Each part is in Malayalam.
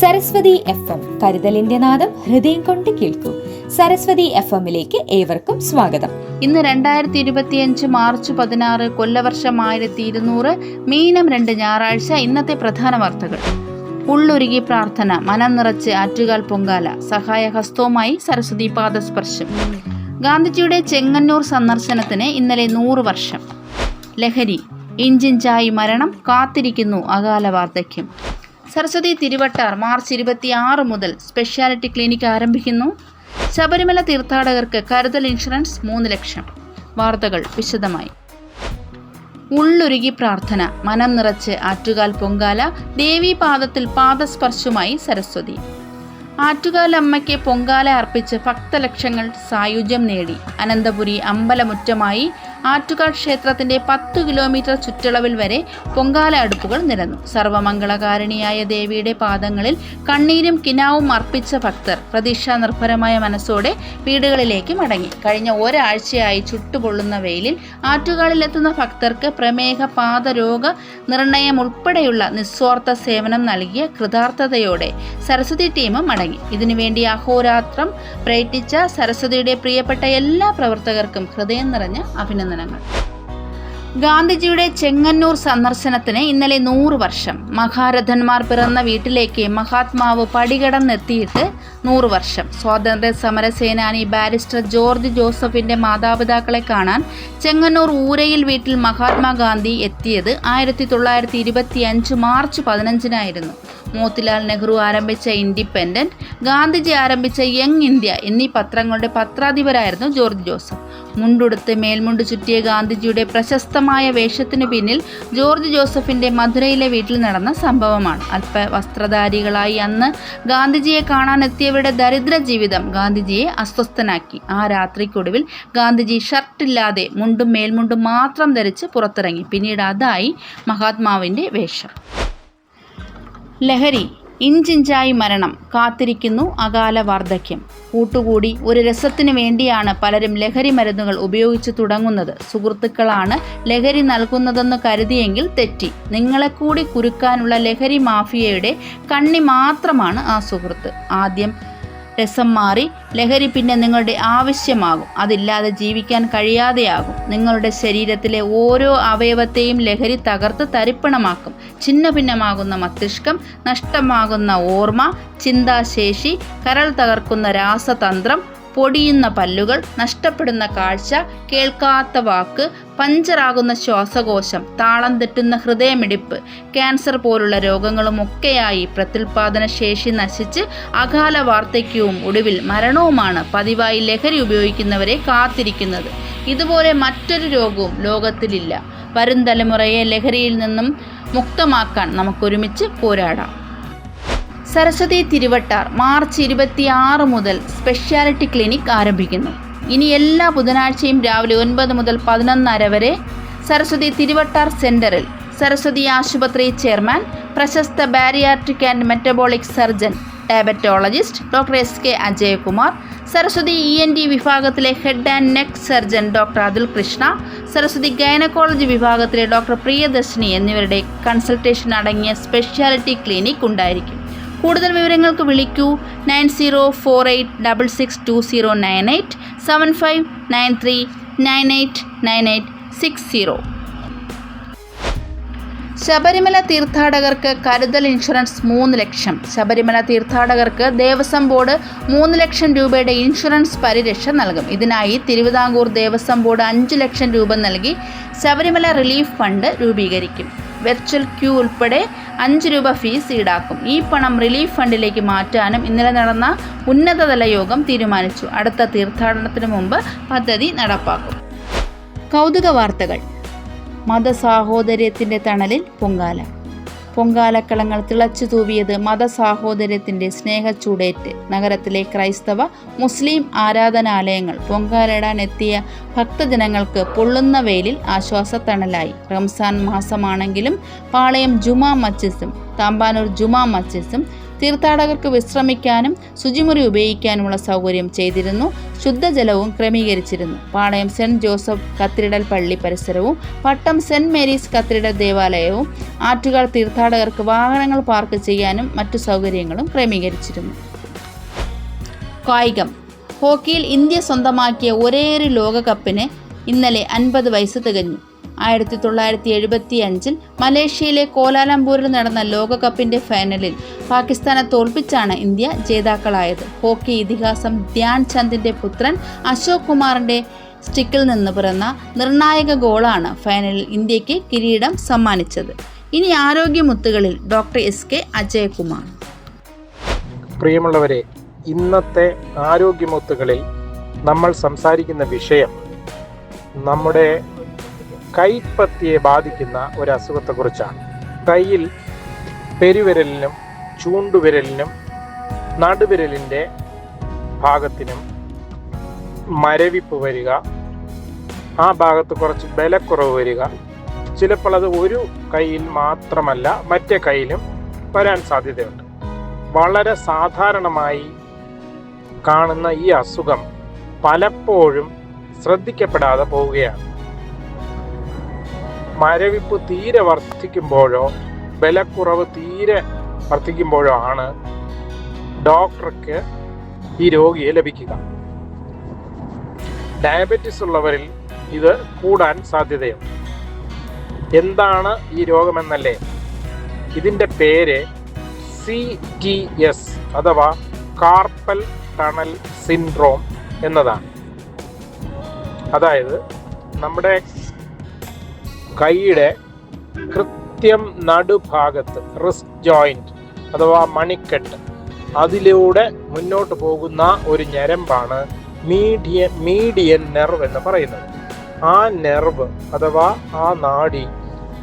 സരസ്വതി എഫ് എം കരുതലിന്റെ നാദം ഹൃദയം കൊണ്ട് കേൾക്കൂ. സരസ്വതി എഫ് എമ്മിലേക്ക് ഏവർക്കും സ്വാഗതം. ഇന്ന് രണ്ടായിരത്തി ഇരുപത്തിയഞ്ച് മാർച്ച് പതിനാറ് കൊല്ലവർഷം ആയിരത്തി ഇരുന്നൂറ് മീനം രണ്ട് ഞായറാഴ്ച ഇന്നത്തെ പ്രധാന വാർത്തകൾ. ഉള്ളൊരുകി പ്രാർത്ഥന മനം നിറച്ച് ആറ്റുകാൽ പൊങ്കാല സഹായഹസ്തവുമായി സരസ്വതി പാദസ്പർശം. ഗാന്ധിജിയുടെ ചെങ്ങന്നൂർ സന്ദർശനത്തിന് ഇന്നലെ നൂറ് വർഷം. ലഹരി ഇഞ്ചിഞ്ചായി മരണം കാത്തിരിക്കുന്നു അകാല വാർദ്ധക്യം സരസ്വതി തിരുവട്ടാർ മാർച്ച് ഇരുപത്തിയാറ് മുതൽ സ്പെഷ്യാലിറ്റി ക്ലിനിക് ആരംഭിക്കുന്നു. ശബരിമല തീർത്ഥാടകർക്ക് കരുതൽ ഇൻഷുറൻസ് മൂന്ന് ലക്ഷം. വാർത്തകൾ വിശദമായി. ഉള്ളൊരുകി പ്രാർത്ഥന മനം നിറച്ച് ആറ്റുകാൽ പൊങ്കാല ദേവീപാദത്തിൽ പാദസ്പർശുമായി സരസ്വതി. ആറ്റുകാൽ അമ്മയ്ക്ക് പൊങ്കാല അർപ്പിച്ച് ഭക്തലക്ഷങ്ങൾ സായുജ്യം നേടി. അനന്തപുരി അമ്പലമുറ്റമായി ആറ്റുകാൽ ക്ഷേത്രത്തിന്റെ പത്ത് കിലോമീറ്റർ ചുറ്റളവിൽ വരെ പൊങ്കാല അടുപ്പുകൾ നിരന്നു. സർവമംഗളകാരിണിയായ ദേവിയുടെ പാദങ്ങളിൽ കണ്ണീരും കിനാവും അർപ്പിച്ച ഭക്തർ പ്രതീക്ഷാ നിർഭരമായ മനസ്സോടെ വീടുകളിലേക്ക് മടങ്ങി. കഴിഞ്ഞ ഒരാഴ്ചയായി ചുട്ടുപൊള്ളുന്ന വെയിലിൽ ആറ്റുകാലിലെത്തുന്ന ഭക്തർക്ക് പ്രമേഹ പാദരോഗ നിർണയം ഉൾപ്പെടെയുള്ള നിസ്വാർത്ഥ സേവനം നൽകിയ കൃതാർത്ഥതയോടെ സരസ്വതി ടീം മടങ്ങി. ഇതിനുവേണ്ടി അഹോരാത്രം പ്രയത്നിച്ച സരസ്വതിയുടെ പ്രിയപ്പെട്ട എല്ലാ പ്രവർത്തകർക്കും ഹൃദയം നിറഞ്ഞ അഭിനന്ദനങ്ങൾ. ഗാന്ധിജിയുടെ ചെങ്ങന്നൂർ സന്ദർശനത്തിന് ഇന്നലെ നൂറ് വർഷം. മഹാരഥന്മാർ പിറന്ന വീട്ടിലേക്ക് മഹാത്മാവ് പടികടന്നെത്തിയിട്ട് നൂറ് വർഷം. സ്വാതന്ത്ര്യ സമര സേനാനി ബാരിസ്റ്റർ ജോർജ് ജോസഫിന്റെ മാതാപിതാക്കളെ കാണാൻ ചെങ്ങന്നൂർ ഊരയിൽ വീട്ടിൽ മഹാത്മാഗാന്ധി എത്തിയത് ആയിരത്തി തൊള്ളായിരത്തി ഇരുപത്തി അഞ്ച് മാർച്ച് പതിനഞ്ചിനായിരുന്നു. മോത്തിലാൽ നെഹ്റു ആരംഭിച്ച ഇൻഡിപെൻഡന്റ് ഗാന്ധിജി ആരംഭിച്ച യങ് ഇന്ത്യ എന്നീ പത്രങ്ങളുടെ പത്രാധിപരായിരുന്നു ജോർജ് ജോസഫ്. മുണ്ടുടുത്ത് മേൽമുണ്ട് ചുറ്റിയ ഗാന്ധിജിയുടെ പ്രശസ്തമായ വേഷത്തിനു പിന്നിൽ ജോർജ് ജോസഫിന്റെ മധുരയിലെ വീട്ടിൽ നടന്ന സംഭവമാണ്. അല്പ വസ്ത്രധാരികളായി അന്ന് ഗാന്ധിജിയെ കാണാനെത്തിയവരുടെ ദരിദ്ര ജീവിതം ഗാന്ധിജിയെ അസ്വസ്ഥനാക്കി. ആ രാത്രിക്കൊടുവിൽ ഗാന്ധിജി ഷർട്ടില്ലാതെ മുണ്ടും മേൽമുണ്ടും മാത്രം ധരിച്ച് പുറത്തിറങ്ങി. പിന്നീട് അതായി മഹാത്മാവിന്റെ വേഷം. ലഹരി ഇഞ്ചിഞ്ചായി മരണം കാത്തിരിക്കുന്നു അകാല വാർദ്ധക്യം. കൂട്ടുകൂടി ഒരു രസത്തിനു വേണ്ടിയാണ് പലരും ലഹരി മരുന്നുകൾ ഉപയോഗിച്ചു തുടങ്ങുന്നത്. സുഹൃത്തുക്കളാണ് ലഹരി നൽകുന്നതെന്ന് കരുതിയെങ്കിൽ തെറ്റി. നിങ്ങളെ കൂടി കുരുക്കാനുള്ള ലഹരി മാഫിയയുടെ കണ്ണി മാത്രമാണ് ആ സുഹൃത്ത്. ആദ്യം രസം മാറി ലഹരി പിന്നെ നിങ്ങളുടെ ആവശ്യമാകും. അതില്ലാതെ ജീവിക്കാൻ കഴിയാതെയാകും. നിങ്ങളുടെ ശരീരത്തിലെ ഓരോ അവയവത്തെയും ലഹരി തകർത്ത് തരിപ്പണമാക്കും. ഛിന്ന ഭിന്നമാകുന്ന മസ്തിഷ്കം നഷ്ടമാകുന്ന ഓർമ്മ ചിന്താശേഷി കരൾ തകർക്കുന്ന രാസതന്ത്രം പൊടിയുന്ന പല്ലുകൾ നഷ്ടപ്പെടുന്ന കാഴ്ച കേൾക്കാത്ത വാക്ക് പഞ്ചറാകുന്ന ശ്വാസകോശം താളം തെറ്റുന്ന ഹൃദയമിടിപ്പ് ക്യാൻസർ പോലുള്ള രോഗങ്ങളുമൊക്കെയായി പ്രത്യുൽപാദന ശേഷി നശിച്ച് അകാല വാർദ്ധക്യവും ഒടുവിൽ മരണവുമാണ് പതിവായി ലഹരി ഉപയോഗിക്കുന്നവരെ കാത്തിരിക്കുന്നത്. ഇതുപോലെ മറ്റൊരു രോഗവും ലോകത്തിലില്ല. വരും തലമുറയെ ലഹരിയിൽ നിന്നും മുക്തമാക്കാൻ നമുക്കൊരുമിച്ച് പോരാടാം. സരസ്വതി തിരുവട്ടാർ മാർച്ച് ഇരുപത്തിയാറ് മുതൽ സ്പെഷ്യാലിറ്റി ക്ലിനിക് ആരംഭിക്കുന്നു. ഇനി എല്ലാ ബുധനാഴ്ചയും രാവിലെ ഒൻപത് മുതൽ പതിനൊന്നര വരെ സരസ്വതി തിരുവട്ടാർ സെന്ററിൽ സരസ്വതി ആശുപത്രി ചെയർമാൻ പ്രശസ്ത bariatric and metabolic surgeon diabetologist doctor S K Ajayakumar Saraswathi E N D വിഭാഗത്തിലെ head and neck surgeon doctor Athul Krishna Saraswathi gynaecology വിഭാഗത്തിലെ ഡോക്ടർ പ്രിയദർശിനി എന്നിവരുടെ കൺസൾട്ടേഷൻ അടങ്ങിയ സ്പെഷ്യാലിറ്റി ക്ലിനിക് ഉണ്ടായിരിക്കും. കൂടുതൽ വിവരങ്ങൾക്ക് വിളിക്കൂ nine zero four eight double six two zero nine eight seven five nine three nine eight nine eight six zero. Sabarimala തീർത്ഥാടകർക്ക് കരുതൽ ഇൻഷുറൻസ് മൂന്ന് ലക്ഷം. ശബരിമല തീർത്ഥാടകർക്ക് ദേവസ്വം ബോർഡ് മൂന്ന് ലക്ഷം രൂപയുടെ ഇൻഷുറൻസ് പരിരക്ഷ നൽകും. ഇതിനായി തിരുവിതാംകൂർ ദേവസ്വം ബോർഡ് അഞ്ച് ലക്ഷം രൂപ നൽകി ശബരിമല റിലീഫ് ഫണ്ട് രൂപീകരിക്കും. വെർച്വൽ ക്യൂ ഉൾപ്പെടെ അഞ്ച് രൂപ ഫീസ് ഈടാക്കും. ഈ പണം റിലീഫ് ഫണ്ടിലേക്ക് മാറ്റാനും ഇന്നലെ നടന്ന ഉന്നതതല യോഗം തീരുമാനിച്ചു. അടുത്ത തീർത്ഥാടനത്തിന് മുമ്പ് പദ്ധതി നടപ്പാക്കും. കൗതുക വാർത്തകൾ. മതസാഹോദര്യത്തിന്റെ തണലിൽ പൊങ്കാല. പൊങ്കാലക്കളങ്ങൾ തിളച്ചു തൂവിയത് മതസാഹോദര്യത്തിന്റെ സ്നേഹച്ചൂടേറ്റ്. നഗരത്തിലെ ക്രൈസ്തവ മുസ്ലിം ആരാധനാലയങ്ങൾ പൊങ്കാലിടാൻ എത്തിയ ഭക്തജനങ്ങൾക്ക് പൊള്ളുന്ന വെയിലിൽ ആശ്വാസത്തണലായി. റംസാൻ മാസമാണെങ്കിലും പാളയം ജുമാ മച്ചിസും താമ്പാനൂർ ജുമാ മച്ചിസും തീർത്ഥാടകർക്ക് വിശ്രമിക്കാനും ശുചിമുറി ഉപയോഗിക്കാനുമുള്ള സൗകര്യം ചെയ്തിരുന്നു. ശുദ്ധജലവും ക്രമീകരിച്ചിരുന്നു. പാളയം സെന്റ് ജോസഫ് കത്തീഡ്രൽ പള്ളി പരിസരവും പട്ടം സെന്റ് മേരീസ് കത്തീഡ്രൽ ദേവാലയവും ആറ്റുകാൽ തീർത്ഥാടകർക്ക് വാഹനങ്ങൾ പാർക്ക് ചെയ്യാനും മറ്റു സൗകര്യങ്ങളും ക്രമീകരിച്ചിരുന്നു. കായികം. ഹോക്കിയിൽ ഇന്ത്യ സ്വന്തമാക്കിയ ഒരേയൊരു ലോകകപ്പിന് ഇന്നലെ അൻപത് വയസ്സ് തികഞ്ഞു. ആയിരത്തി തൊള്ളായിരത്തി എഴുപത്തി അഞ്ചിൽ മലേഷ്യയിലെ കോലാലംപൂരിൽ നടന്ന ലോകകപ്പിന്റെ ഫൈനലിൽ പാകിസ്ഥാനെ തോൽപ്പിച്ചാണ് ഇന്ത്യ ജേതാക്കളായത്. ഹോക്കി ഇതിഹാസം ധ്യാൻ ചന്ദിന്റെ പുത്രൻ അശോക് കുമാറിന്റെ സ്റ്റിക്കിൽ നിന്ന് പിറന്ന നിർണായക ഗോളാണ് ഫൈനലിൽ ഇന്ത്യയ്ക്ക് കിരീടം സമ്മാനിച്ചത്. ഇനി ആരോഗ്യമുത്തുകളിൽ ഡോക്ടർ എസ് കെ അജയകുമാർ. പ്രിയമുള്ളവരെ ഇന്നത്തെ ആരോഗ്യമുത്തുകളിൽ നമ്മൾ സംസാരിക്കുന്ന വിഷയം നമ്മുടെ കൈപ്പത്തിയെ ബാധിക്കുന്ന ഒരു അസുഖത്തെക്കുറിച്ചാണ് കയ്യിൽ പെരുവിരലിനും ചൂണ്ടുവിരലിനും നടുവിരലിന്റെ ഭാഗത്തിനും മരവിപ്പ് വരിക ആ ഭാഗത്ത് കുറച്ച് ബലക്കുറവ് വരിക. ചിലപ്പോൾ അത് ഒരു കൈയിൽ മാത്രമല്ല മറ്റേ കൈയിലും വരാൻ സാധ്യതയുണ്ട്. വളരെ സാധാരണമായി കാണുന്ന ഈ അസുഖം പലപ്പോഴും ശ്രദ്ധിക്കപ്പെടാതെ പോവുകയാണ്. മരവിപ്പ് തീരെ വർദ്ധിക്കുമ്പോഴോ ബലക്കുറവ് തീരെ വർദ്ധിക്കുമ്പോഴോ ആണ് ഡോക്ടർക്ക് ഈ രോഗിയെ ലഭിക്കുക. ഡയബറ്റിസ് ഉള്ളവരിൽ ഇത് കൂടാൻ സാധ്യതയുണ്ട്. എന്താണ് ഈ രോഗമെന്നല്ലേ? ഇതിന്റെ പേര് സി ടി എസ് അഥവാ കാർപ്പൽ ടണൽ സിൻഡ്രോം എന്നതാണ്. അതായത് നമ്മുടെ കൈയുടെ കൃത്യം നടുഭാഗത്ത് റിസ്റ്റ് ജോയിന്റ് അഥവാ മണിക്കെട്ട്. അതിലൂടെ മുന്നോട്ട് പോകുന്ന ഒരു ഞരമ്പാണ് മീഡിയ മീഡിയൻ നെർവ് എന്ന് പറയുന്നത്. ആ നെർവ് അഥവാ ആ നാഡി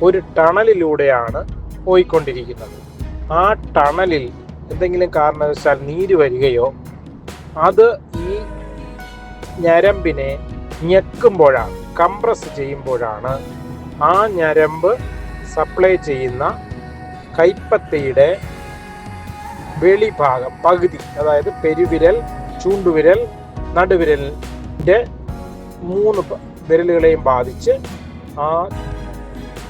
ഒരു ടണലിലൂടെയാണ് പോയിക്കൊണ്ടിരിക്കുന്നത്. ആ ടണലിൽ എന്തെങ്കിലും കാരണവശാൽ നീര് വരികയോ അത് ഈ ഞരമ്പിനെ ഞെക്കുമ്പോഴാണ് കംപ്രസ് ചെയ്യുമ്പോഴാണ് ആ ഞരമ്പ് സപ്ലൈ ചെയ്യുന്ന കൈപ്പത്തിയുടെ വെളിഭാഗം പകുതി അതായത് പെരുവിരൽ ചൂണ്ടുവിരൽ നടുവിരലിന്റെ മൂന്ന് വിരലുകളെയും ബാധിച്ച് ആ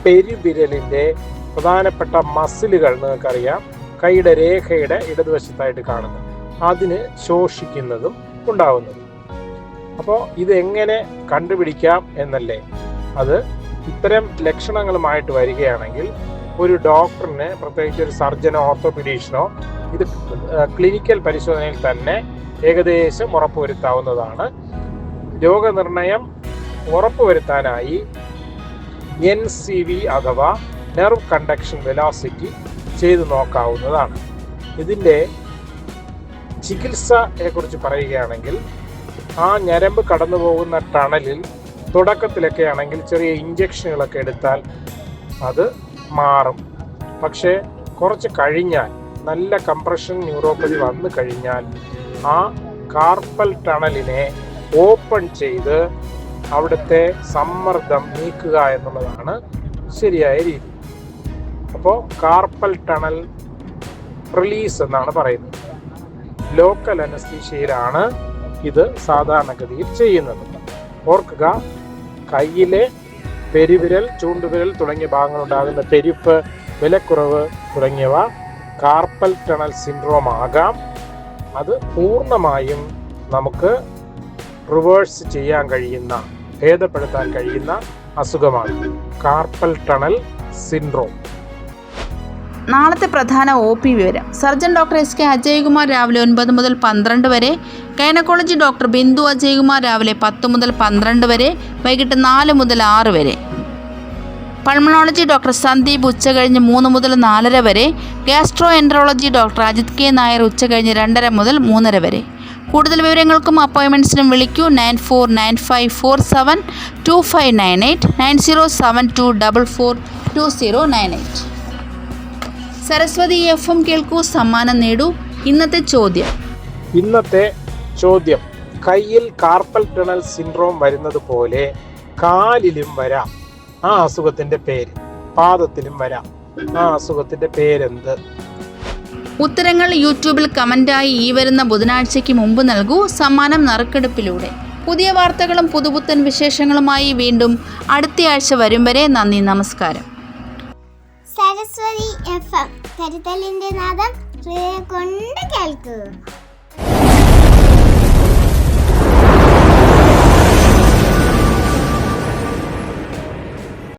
പെരുവിരലിന്റെ പ്രധാനപ്പെട്ട മസിലുകൾ നിങ്ങൾക്കറിയാം കൈയുടെ രേഖയുടെ ഇടതുവശത്തായിട്ട് കാണുന്നത്. അതിന് ശോഷിക്കുന്നതും ഉണ്ടാവുന്നതും. അപ്പോൾ ഇതെങ്ങനെ കണ്ടുപിടിക്കാം എന്നല്ലേ? അത് ഇത്തരം ലക്ഷണങ്ങളുമായിട്ട് വരികയാണെങ്കിൽ ഒരു ഡോക്ടറിന് പ്രത്യേകിച്ച് ഒരു സർജനോ ഓർത്തോപീഡീഷനോ ഇത് ക്ലിനിക്കൽ പരിശോധനയിൽ തന്നെ ഏകദേശം ഉറപ്പുവരുത്താവുന്നതാണ്. രോഗനിർണയം ഉറപ്പുവരുത്താനായി എൻ സി വി അഥവാ നെർവ് കണ്ടക്ഷൻ വെലോസിറ്റി ചെയ്തു നോക്കാവുന്നതാണ്. ഇതിന്റെ ചികിത്സയെക്കുറിച്ച് പറയുകയാണെങ്കിൽ ആ ഞരമ്പ് കടന്നു പോകുന്ന ടണലിൽ തുടക്കത്തിലൊക്കെ ആണെങ്കിൽ ചെറിയ ഇഞ്ചക്ഷനുകളൊക്കെ എടുത്താൽ അത് മാറും. പക്ഷേ കുറച്ച് കഴിഞ്ഞാൽ നല്ല കംപ്രഷൻ ന്യൂറോപ്പതി വന്നു കഴിഞ്ഞാൽ ആ കാർപ്പൽ ടണലിനെ ഓപ്പൺ ചെയ്ത് അവിടുത്തെ സമ്മർദ്ദം നീക്കുക എന്നുള്ളതാണ് ശരിയായ രീതി. അപ്പോൾ കാർപ്പൽ ടണൽ റിലീസ് എന്നാണ് പറയുന്നത്. ലോക്കൽ അനസ്തീഷ്യയിലാണ് ഇത് സാധാരണഗതിയിൽ ചെയ്യുന്നത്. ഓർക്കുക കയ്യിലെ പെരുവിരൽ ചൂണ്ടുവിരൽ തുടങ്ങിയ ഭാഗങ്ങളുണ്ടാകുന്ന പെരുപ്പ് വിലക്കുറവ് തുടങ്ങിയവ കാർപ്പൽ ടണൽ സിൻഡ്രോം ആകാം. അത് പൂർണമായും നമുക്ക് റിവേഴ്സ് ചെയ്യാൻ കഴിയുന്ന ഭേദപ്പെടുത്താൻ കഴിയുന്ന അസുഖമാണ് കാർപ്പൽ ടണൽ സിൻഡ്രോം. നാളത്തെ പ്രധാന ഒ പി വിവരം. Surgeon doctor S K Ajaykumar രാവിലെ ഒൻപത് മുതൽ പന്ത്രണ്ട് വരെ ഗൈനക്കോളജി ഡോക്ടർ ബിന്ദു അജയ്കുമാർ രാവിലെ പത്ത് മുതൽ പന്ത്രണ്ട് വരെ വൈകിട്ട് നാല് മുതൽ ആറ് വരെ. പൾമണോളജി ഡോക്ടർ സന്ദീപ് ഉച്ച ഉച്ചകഴിഞ്ഞ് മൂന്ന് മുതൽ നാലര വരെ gastroenterology doctor Ajith K Nair ഉച്ച ഉച്ചകഴിഞ്ഞ് രണ്ടര മുതൽ മൂന്നര വരെ. കൂടുതൽ വിവരങ്ങൾക്കും അപ്പോയിൻമെന്റ്സിനും വിളിക്കൂ nine four nine five four seven two five nine eight nine zero seven two double four two zero nine eight. Saraswathi F M കേൾക്കൂ സമ്മാനം നേടൂ. ഇന്നത്തെ ചോദ്യം. ഇന്നത്തെ ചോദ്യം. കയ്യിൽ കാർപ്പൽ ടണൽ സിൻഡ്രോം വരുന്നത് പോലെ കാലിലും വരാം. ആ അസുഖത്തിന്റെ പേര്. പാദത്തിലും വരാം. ആ അസുഖത്തിന്റെ പേരെന്ത്? ഉത്തരങ്ങൾ യൂട്യൂബിൽ കമന്റായി ഈ വരുന്ന ബുധനാഴ്ചയ്ക്ക് മുമ്പ് നൽകൂ. സമ്മാനം നറുക്കെടുപ്പിലൂടെ. പുതിയ വാർത്തകളും പുതുപുത്തൻ വിശേഷങ്ങളുമായി വീണ്ടും അടുത്തയാഴ്ച വരും വരെ നന്ദി നമസ്കാരം. Saraswathi F M. കരുതലിന്റെ നാദം കൊണ്ട് കേൾക്കൂ